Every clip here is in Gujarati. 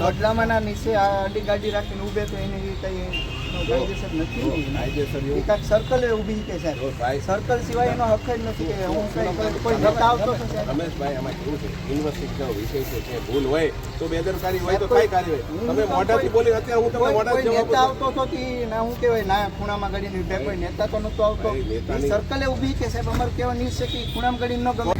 બદલામાંના નીચે આડી ગાડી રાખીને ઉભે તો એની કઈ એનો કાયદેસર નથી કાયદેસર એવું. એકાદ સર્કલ ઊભી છે સાહેબ. સર્કલ સિવાય એનો હક જ નથી કે હું કઈ કોઈ નેતા આવતો રમેશભાઈ આમાં કેવું છે? યુનિવર્સિટીનો વિષય છે જે ભૂલ હોય તો બેદરકારી હોય તો કઈ કાર્ય તમે મોઢાથી બોલી અત્યારે હું તમને મોઢાથી જવાબ આવતો તો ના હું કહેવાય ના ખૂણામાં ગાડીને કોઈ નેતા તો નતો આવતો. સર્કલે ઊભી કે સાહેબ. અમારે કહેવા નહીં છે કે ખૂણામાં ગાડી ન ગમે.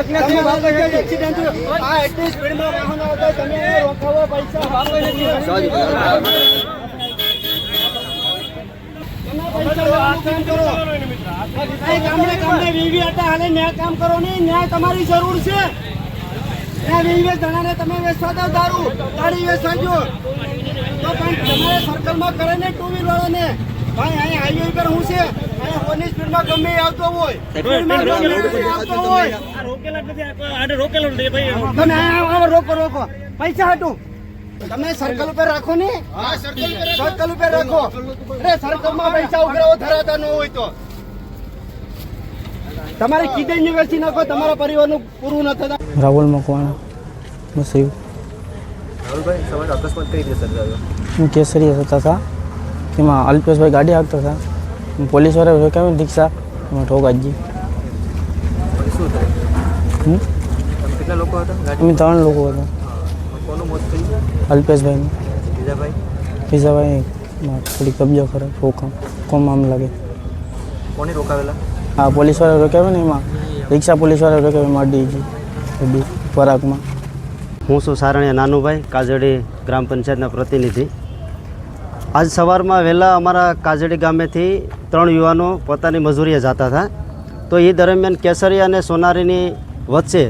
એક નથી વાપરે એક્સિડન્ટ આ એટલી સ્પીડમાં વાહનો આવતા તમે રોકાવો પૈસા વાપરે નથી ગામડે ગામડે વીવી હતા હાલે ન્યાય કામ કરો ને ન્યાય તમારી જરૂર છે. ત્યાં વીવી જણાને તમે વેચવા દો દારૂ ગાડી વેચવાજો. તો પણ તમારે સર્કલમાં કરે ને ટુ વ્હીલ વાળાને ભાઈ અહીં હાઈવે પર હું છે અહીં ઓની સ્પીડમાં ગમે આવતો હોય. સ્પીડમાં ગમે આવતો હોય. તમે રોકો રોકો. પૈસા હટું. તમે સર્કલ ઉપર રાખો ને. સર્કલ ઉપર રાખો. અરે સર્કલમાં પૈસા ઉઘરાવો ધરાતા ન હોય તો. તમારે કીધે યુનિવર્સિટી નાખો તમારા પરિવારનું પૂરું ન થતા. રાહુલ મકવાણા બસ એવું. રાહુલભાઈ સવારે અકસ્માત કઈ રીતે સર્જાયો? હું કેસરીયા જતા હતા. તેમાં અલ્પેશભાઈ ગાડી હાંકતા હતા. પોલીસવાળા રોકાવી રિક્ષા? એમાં ઠોકાજી શું થાય? કેટલા લોકો હતા? અમે ત્રણ લોકો હતા. કોનું મોત થયું અલ્પેશભાઈ બીજા ભાઈ પીઝાભાઈ થોડી તબિયત ખરાબ રોકામ. કોમ આમ લાગે. કોને રોકાવેલા? હા પોલીસવાળા રોકાવે ને એમાં? રિક્ષા પોલીસવાળા રોકાવે એમાં અડી પરાગમાં હું છું સારણિયા નાનુભાઈ કાજડી ગ્રામ પંચાયતના પ્રતિનિધિ. આજ સવારમાં વહેલા અમારા કાજડી ગામેથી ત્રણ યુવાનો પોતાની મજૂરીએ જતા હતા. તો એ દરમિયાન કેસરી અને સોનારીની વચ્ચે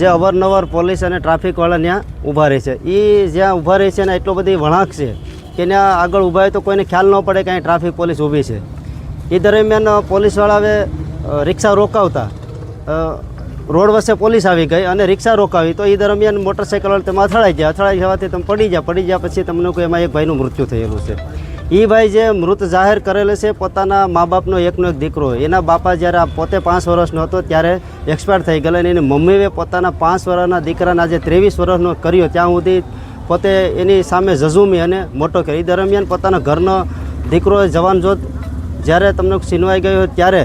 જે અવારનવાર પોલીસ અને ટ્રાફિકવાળા ત્યાં ઊભા રહે છે. એ જ્યાં ઊભા રહે છે ને એટલો બધી વળાંક છે કે ત્યાં આગળ ઊભા હોય તો કોઈને ખ્યાલ ન પડે કે અહીં ટ્રાફિક પોલીસ ઊભી છે. એ દરમિયાન પોલીસવાળા હવે રિક્ષા રોકાવતા. રોડ વચ્ચે પોલીસ આવી ગઈ અને રિક્ષા રોકાવી. તો એ દરમિયાન મોટરસાઇકલ તમે અથડાઈ ગયા. અથડાઈ જવાથી તમે પડી ગયા પડી ગયા પછી તમને કોઈ એમાં એક ભાઈનું મૃત્યુ થયેલું છે. એ ભાઈ જે મૃત જાહેર કરેલો છે, પોતાના મા બાપનો એકનો એક દીકરો. એના બાપા જ્યારે પોતે પાંચ વર્ષનો હતો ત્યારે એક્સપાયર થઈ ગયેલા અને એની મમ્મીએ પોતાના પાંચ વર્ષના દીકરાના જે ત્રેવીસ વર્ષનો કર્યો. ત્યાં સુધી પોતે એની સામે ઝઝુમી અને મોટો કર્યો. એ દરમિયાન પોતાના ઘરનો દીકરો જવાન જોત જ્યારે તમને છીનવાઈ ગયો ત્યારે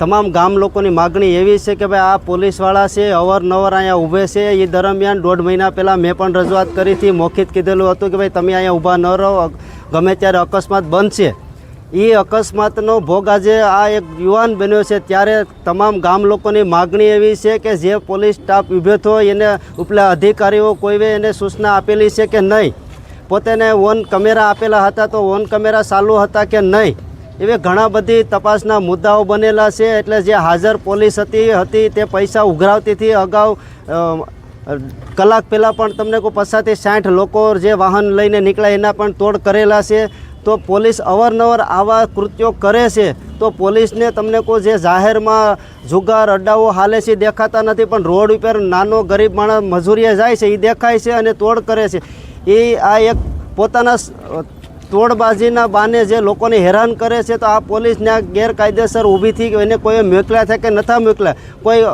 તમામ ગામ લોકોની માગણી એવી છે કે ભાઈ આ પોલીસવાળા છે, અવારનવાર અહીંયા ઊભે છે. એ દરમિયાન દોઢ મહિના પહેલાં મેં પણ રજૂઆત કરી હતી, મોખિત કીધેલું હતું કે ભાઈ તમે અહીંયા ઊભા ન રહો ગમે ત્યારે અકસ્માત બનશે. એ અકસ્માતનો ભોગ આજે આ એક યુવાન બન્યો છે. ત્યારે તમામ ગામ લોકોની માગણી એવી છે કે જે પોલીસ સ્ટાફ ઊભો થયો એને ઉપલા અધિકારીઓ કોઈએ એને સૂચના આપેલી છે કે નહીં. પોતેને ઓન, કેમેરા આપેલા હતા તો ઓન, કેમેરા ચાલુ હતા કે નહીં? એવી ઘણા બધી તપાસના મુદ્દાઓ બનેલા છે. એટલે જે હાજર પોલીસ હતી હતી તે પૈસા ઉઘરાવતી હતી. અગાઉ કલાક પહેલાં પણ તમને કોઈ પચાસથી સાઠ લોકો જે વાહન લઈને નીકળ્યા, એના પણ તોડ કરેલા છે. તો પોલીસ અવારનવાર આવા કૃત્યો કરે છે. તો પોલીસને તમને કોઈ જે જાહેરમાં જુગાર, અડ્ડાઓ હાલે છે દેખાતા નથી, પણ રોડ ઉપર નાનો ગરીબ માણસ મજૂરીએ જાય છે, એ દેખાય છે અને તોડ કરે છે. એ આ એક પોતાના તોડબાજીના બાને જે લોકોને હેરાન કરે છે, તો આ પોલીસને આ ગેરકાયદેસર ઊભી થઈ એને કોઈ મોકલ્યા થાય કે નથી મોકલ્યા કોઈ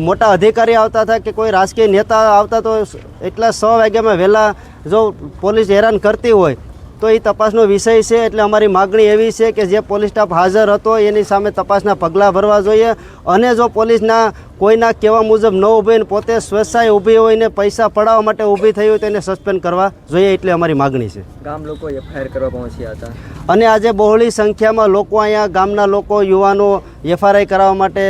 મોટા અધિકારી આવતા હતા કે કોઈ રાજકીય નેતા આવતા તો એટલા સો વાગ્યામાં વહેલા જો પોલીસ હેરાન કરતી હોય તો એ તપાસનો વિષય છે એટલે અમારી માગણી એવી છે કે જે પોલીસ સ્ટાફ હાજર હતો એની સામે તપાસના પગલાં ભરવા જોઈએ. અને જો પોલીસના કોઈના કહેવા મુજબ ન ઊભીને પોતે સ્વેચ્છાએ ઊભી હોય ને પૈસા પડાવવા માટે ઊભી થઈ હોય તો એને સસ્પેન્ડ કરવા જોઈએ એટલે અમારી માગણી છે. ગામ લોકો એફઆઈઆર કરવા પહોંચ્યા હતા. અને આજે બહોળી સંખ્યામાં લોકો અહીંયા ગામના લોકો યુવાનો એફઆરઆઈ કરાવવા માટે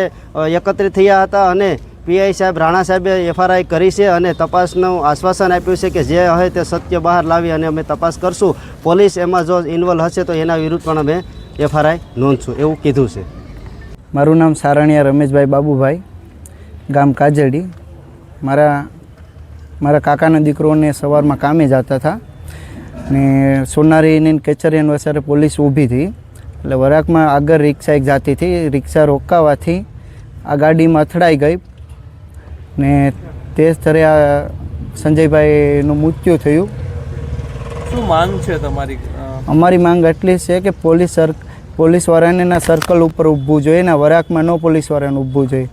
એકત્રિત થયા હતા અને પીઆઈ સાહેબ, રાણા સાહેબે એફઆરઆઈ કરી છે અને તપાસનું આશ્વાસન આપ્યું છે કે જે હોય તે સત્ય બહાર લાવી અને અમે તપાસ કરશું. પોલીસ એમાં જો ઇન્વોલ્વ હશે તો એના વિરુદ્ધ પણ અમે એફઆરઆઈ નોંધશું એવું કીધું છે. મારું નામ સારણિયા રમેશભાઈ બાબુભાઈ, ગામ કાજડી મારા મારા કાકાના દીકરોને સવારમાં કામે જતા હતા ને સોનારીની કચેરીને વસારે પોલીસ ઊભી હતી. એટલે વરાકમાં આગળ રિક્ષા એક જાતી હતી, રિક્ષા રોકાવાથી આ ગાડીમાં અથડાઈ ગઈ. ને તે સ્થળે આ સંજયભાઈનું મૃત્યુ થયું. શું માંગ છે તમારી? અમારી માંગ એટલી છે કે પોલીસ સર પોલીસવાળાને ના સર્કલ ઉપર ઊભવું જોઈએ ને વરાકમાં ન પોલીસવાળાને ઊભવું જોઈએ.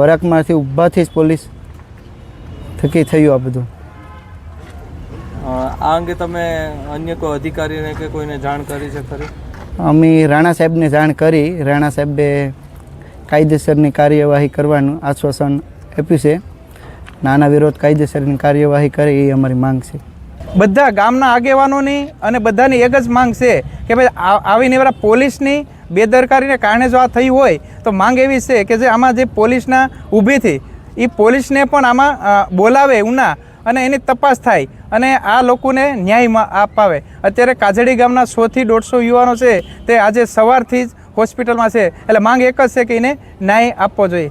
વરાકમાંથી ઊભાથી જ પોલીસ થકી થયું આ બધું. આ અંગે તમે અન્ય કોઈ અધિકારીને કે કોઈને જાણ કરી છે ખરી? અમે રાણા સાહેબને જાણ કરી. રાણા સાહેબે કાયદેસરની કાર્યવાહી કરવાનું આશ્વાસન આપ્યું છે. નાના વિરોધ કાયદેસરની કાર્યવાહી કરે એ અમારી માંગ છે. બધા ગામના આગેવાનોની અને બધાની એક જ માંગ છે કે ભાઈ આ- એવા પોલીસની બેદરકારીને કારણે જો આ થઈ હોય તો માંગ એવી છે કે જે આમાં જે પોલીસના ઊભી થઈ એ પોલીસને પણ આમાં બોલાવે ઉના અને એની તપાસ થાય અને આ લોકોને ન્યાય અપાવે. અત્યારે કાજડી ગામના સોથી દોઢસો યુવાનો છે તે આજે સવારથી જ હોસ્પિટલમાં છે. એટલે માંગ એક જ છે કે એને ન્યાય આપવો જોઈએ.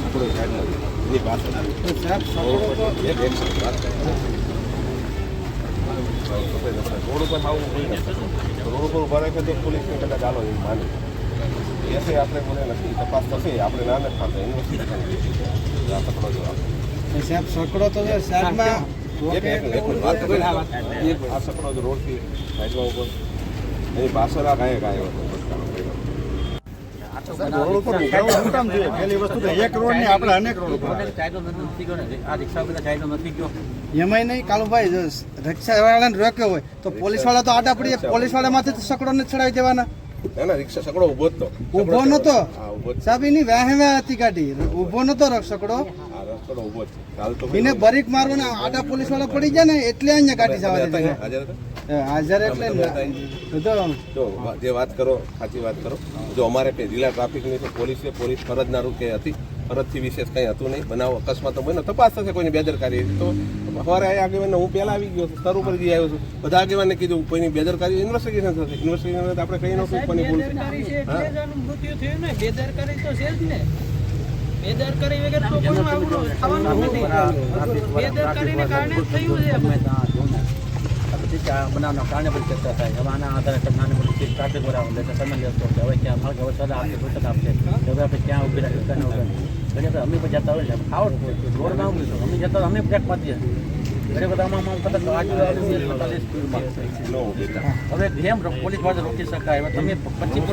આવું કોઈ નથી. રોડ ઉપર ઊભા રાખે તો પોલીસને કદાચ ચાલો એવું માને. એસે આપણે મને નથી. તપાસ થશે. આપણે ના નથી થશે યુનિવર્સિટી આ પકડો જો સાહેબ સકડો તો છે. સાહેબમાં એક એક એક વાત કરી. આ સકડો રોડથી સાઈડમાં ઉપર. એની પાછળ આ કાંઈ કાંઈ હતો. ઊભા રોડ નહીં કાલુભાઈ રિક્ષા વાળાને રોક્યો હોય તો પોલીસવાળા તો આટા પડી પોલીસવાળા માંથી તો સકડો ને ચડાવી દેવાના. રિક્ષા સકડો ઊભો જ તો. ઊભો નતો. સાહેબ એની વ્યાહ હતી ગાડી. ઊભો નતો સકડો. આ ઊભો છે. કાલ તો એને બરીક મારવાના આડા પોલીસવાળા પડી જાય ને એટલે અહીંયા કાઢી જવા દે હાજર હાજર એટલે જો. જે વાત કરો સાચી વાત કરો. જો અમારે જિલ્લા ટ્રાફિકની તો પોલીસ છે પોલીસ ફરજના રૂપે હતી. ફરજથી વિશેષ કંઈ હતું નહીં. બનાવ અકસ્માત બન્યો તપાસ થશે કોઈની બેદરકારી. તો સવારે આગેવાન હું પહેલાં આવી ગયો છું સ્તર ઉપર જઈ આવ્યો છું. બધા આગેવાનને કીધું કોઈની બેદરકારી ઇન્વેસ્ટિગેશન થશે. ઇન્વેસ્ટિગેશન આપણે કઈ ન કોઈ ભૂલ છે હા મૃત્યુ થયું ને. બેદરકારી તો વગર તો કોઈ આવું થવાનું નથી. બેદરકારીને કારણે થયું છે. બનાવના કારણે બધી ચર્ચા થાય. હવે આના આધારે નાની મોટી ટ્રાફિક એટલે સમય લેતો કે હવે ક્યાં માર્ગ હવે સલાહ આપશે સૂચક આપશે હવે આપણે ક્યાં ઊભી રાખી ક્યાં ન ઊભી અમે પણ જતા હોય છે. આવડતું હોય રોડ અમે જતા અમે બ્રેક મારીએ. હવે જેમ પોલીસ રોકી શકાય તમે પચીસ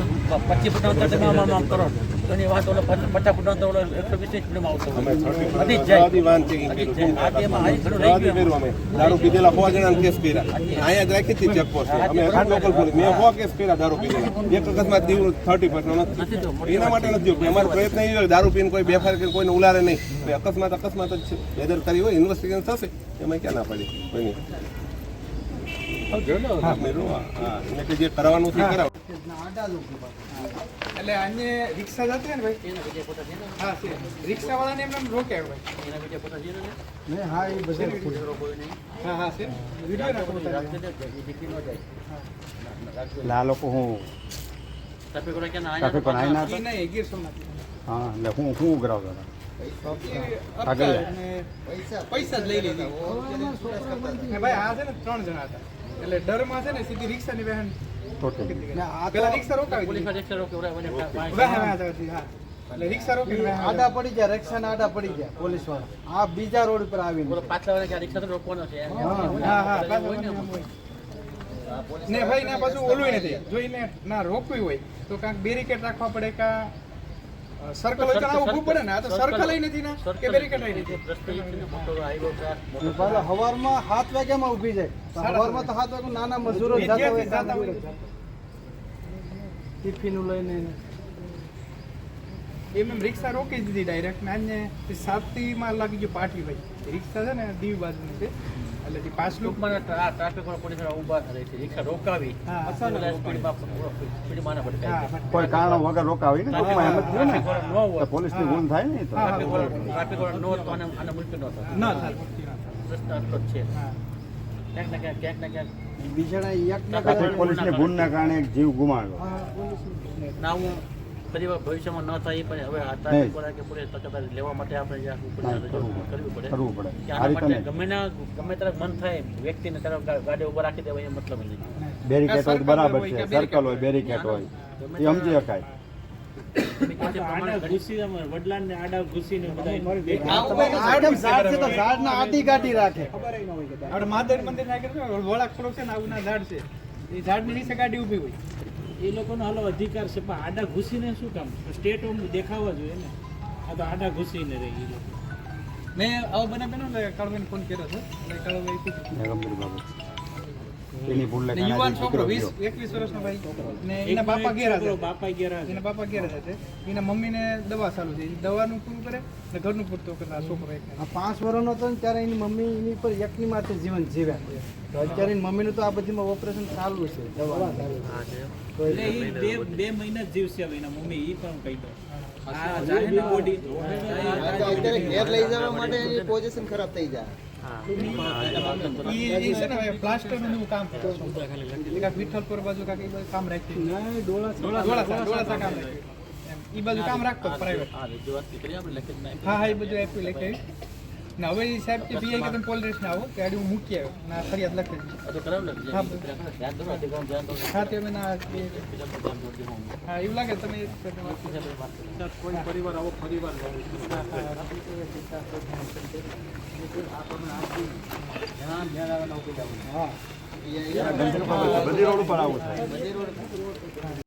પચીસ ફૂટ કરો તો એની વાત ઓલો પચાસ ફૂટ તો એકસો વીસ સ્પીડમાં આવતો અમે હોય. 35 વધી જ જાય. આ તેમાં ઘણું રહી ગયું અમે. દારૂ પીધેલા હોવા જણાને કેસ કર્યા. અહીંયા જ રાખી હતી ચેકપોસ્ટ અમે લોકલ પોલીસ મેં સો કેસ કર્યા દારૂ પીધેલા. એક અકસ્માત દીવ થર્ટી પર્સન્ટ નથી. એના માટે નથી જોયું. અમારો પ્રયત્ન એ હોય દારૂ પીને કોઈ બેફાર કરીને કોઈને ઉલારે નહીં. અકસ્માત અકસ્માત જ છે. બેદરકારી હોય ઇન્વેસ્ટિગેશન થશે. એમાં ક્યાં ના પડી? કોઈ હા, મેરું, હા, હા. એને કે એટલે અન્ય રિક્ષા હા રિક્ષા વાળાને એમને એમ રોકે ભાઈ નહીં, હા હા હા લોકો હું હા એટલે હું હું ઉઘરાવતો પૈસા પૈસા જ લઈ લીધા ભાઈ આ છે ને ત્રણ જણા હતા એટલે ડરમાં છે ને સીધી રિક્ષાની વહેન ને પેલા રિક્ષા રોકાવી પોલીસમાં રિક્ષા હા. આડા પડી ગયા રિક્ષા આડા પડી ગયા પોલીસવાળા. આ બીજા રોડ ઉપર આવીને. પાછલા વાળા રિક્ષા તો રોકવાનો છે હા હા. ને ભાઈ ના પાછું ઓલું નથી. જોઈને ના રોકવી હોય તો કાંઈક બેરિકેડ રાખવા પડે કાં સર્કલ હોય તો ઊભું પડે ને આ તો સર્કલ નથી ને કે બેરિકેડ નથી. પાછા હવારમાં સાત વાગ્યામાં ઊભી જાય. હવારમાં તો સાત વાગ્યા નાના મજૂરો જતા હોય જતા હોય. ટિફિન લઈને એમ એમ રિક્ષા રોકી દીધી ડાયરેક્ટ ને આજે સાતથી લાગી ગયો પાટી ભાઈ. રિક્ષા છે ને દીવ બાજુની છે. એટલે પાંચ આ ટ્રાફિક પોલીસ ઊભા રહે છે. રિક્ષા રોકાવી. સ્પીડમાં કોઈ કારણ વગર રોકાવી ને? ટૂંકમાં એમ જ ને? ન હોય. પોલીસની ભૂલ થાય ને ટ્રાફિક વાળા નો વાળા ન આને આને મુશ્કેલ ન થાય. ના થાય પૂરતી ના થાય. રસ્તા આટલો જ છે. ક્યાંક ને ક્યાંક ક્યાંક ને ક્યાંક એક પોલીસની ભૂલના કારણે જીવ ગુમાવ્યો. ના હું ફરી ભવિષ્યમાં ન થાય પણ હવે આ ટ્રાફિક વાળા તકેદારી લેવા માટે આપણે જ્યાં ઉપર કરવી પડે. કરવું પડે. કે આ માટે ગમે ના ગમે ત્યારે મન થાય વ્યક્તિને તરફ ગાડી ઊભા રાખી દેવા એ મતલબ નહીં. બેરિકેડ હોય બરાબર છે. સર્કલ હોય બેરિકેડ હોય. એ સમજી શકાય. આડમ ઝાડ છે તો ઝાડના આડી ગાડી રાખે. આપણે મહાદેવ મંદિર ના છે, વોળાક થોડોક છે ને આવું ઝાડ છે. એ ઝાડની નીચે ગાડી ઊભી હોય. એ લોકોનો હાલો અધિકાર છે પણ આડા ઘૂસીને શું કામ? સ્ટેટ દેખાવા જોઈએ ને. આ તો આડા ઘૂસીને રહી એ લોકો. મેં આવો બન્યો ને કાળભાઈને ફોન કર્યો છે. કાળભાઈ પૂછ્યું એની ભૂલ યુવાન છોકરો દીકરો વીસ ગયો. એકવીસ વર્ષનો ભાઈ. ને એના બાપા ઘેર હતા. બાપા ગયા એના બાપા ઘેર હતા. એના મમ્મીને દવા ચાલુ છે દવાનું પૂરું કરે ને ઘરનું પૂરતું કરે. આ છોકરો એક. આ પાંચ વર્ષનો હતો ને ત્યારે એની મમ્મી એની પર એકની માથે જીવન જીવ્યા. તો અત્યારે એની મમ્મીનું તો આ બધીમાં ઓપરેશન ચાલુ છે દવા એટલે એ બે બે મહિના જીવશે હવે એના મમ્મી એ પણ કહી દો આ જાહેર બોડી ઘેર લઈ જવા માટે એની પોઝિશન ખરાબ થઈ જાય. વિઠ્ઠલપુર બાજુ કામ રાખતો પ્રાઇવેટ. હા હા એ બધું આપ્યું લખી ને હવે સાહેબ કે પીઆઈ કે તમે પોલીસ આવો ગાડી હું મૂકી આવ્યો. ના ફરિયાદ લખી દીધી. આ તો કરાવ લખજે. હા. તે અમે ના એવું લાગે તમે કોઈ પરિવાર આવો પરિવાર રોડ આવું